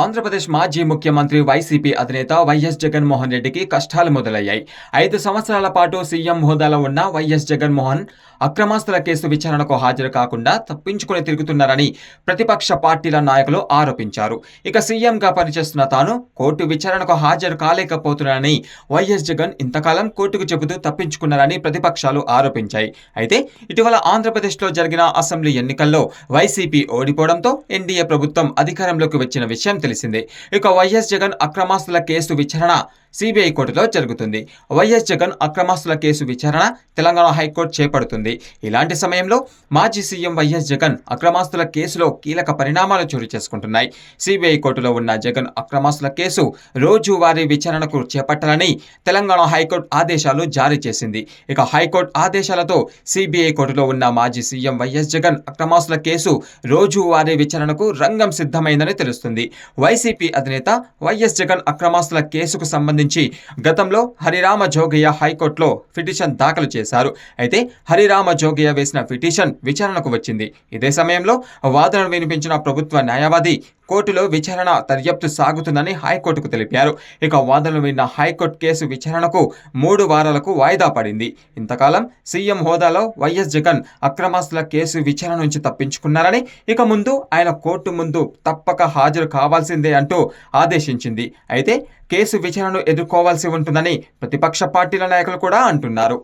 ఆంధ్రప్రదేశ్ మాజీ ముఖ్యమంత్రి వైసీపీ అధినేత వైఎస్ జగన్మోహన్ రెడ్డికి కష్టాలు మొదలయ్యాయి. ఐదు సంవత్సరాల పాటు సీఎం హోదాలో ఉన్న వైఎస్ జగన్మోహన్ అక్రమాస్తుల కేసు విచారణకు హాజరు కాకుండా తప్పించుకుని తిరుగుతున్నారని ప్రతిపక్ష పార్టీల నాయకులు ఆరోపించారు. ఇక సీఎంగా పనిచేస్తున్న తాను కోర్టు విచారణకు హాజరు కాలేకపోతున్నారని వైఎస్ జగన్ ఇంతకాలం కోర్టుకు చెబుతూ తప్పించుకున్నారని ప్రతిపక్షాలు ఆరోపించాయి. అయితే ఇటీవల ఆంధ్రప్రదేశ్లో జరిగిన అసెంబ్లీ ఎన్నికల్లో వైసీపీ ఓడిపోవడంతో ఎన్డీఏ ప్రభుత్వం అధికారంలోకి వచ్చిన విషయం తెలిసిందే. ఇక వైఎస్ జగన్ అక్రమాస్తుల కేసు విచారణ. సిబిఐ కోర్టులో జరుగుతుంది. వైఎస్ జగన్ అక్రమాస్తుల కేసు విచారణ తెలంగాణ హైకోర్టు చేపడుతుంది. ఇలాంటి సమయంలో మాజీ సీఎం వైఎస్ జగన్ అక్రమాస్తుల కేసులో కీలక పరిణామాలు చోటు చేసుకుంటున్నాయి. సిబిఐ కోర్టులో ఉన్న జగన్ అక్రమాస్తుల కేసు రోజువారీ విచారణకు చేపట్టాలని తెలంగాణ హైకోర్టు ఆదేశాలు జారీ చేసింది. ఇక హైకోర్టు ఆదేశాలతో సిబిఐ కోర్టులో ఉన్న మాజీ సీఎం వైఎస్ జగన్ అక్రమాస్తుల కేసు రోజువారీ విచారణకు రంగం సిద్ధమైందని తెలుస్తుంది. వైసీపీ అధినేత వైఎస్ జగన్ అక్రమాస్తుల కేసుకు సంబంధించి గతంలో హరిరామ జోగయ్య హైకోర్టులో పిటిషన్ దాఖలు చేశారు. అయితే హరిరామ జోగయ్య వేసిన పిటిషన్ విచారణకు వచ్చింది. ఇదే సమయంలో వాదనలు వినిపించిన ప్రభుత్వ న్యాయవాది కోర్టులో విచారణ దర్యాప్తు సాగుతుందని హైకోర్టుకు తెలిపారు. ఇక వాదనలు విన్న హైకోర్టు కేసు విచారణకు మూడు వారాలకు వాయిదా పడింది. ఇంతకాలం సీఎం హోదాలో వైఎస్ జగన్ అక్రమాస్తుల కేసు విచారణ నుంచి తప్పించుకున్నారని ఇక ముందు ఆయన కోర్టు ముందు తప్పక హాజరు కావాల్సిందే అంటూ ఆదేశించింది. అయితే కేసు విచారణను ఎదుర్కోవాల్సి ఉంటుందని ప్రతిపక్ష పార్టీల నాయకులు కూడా అంటున్నారు.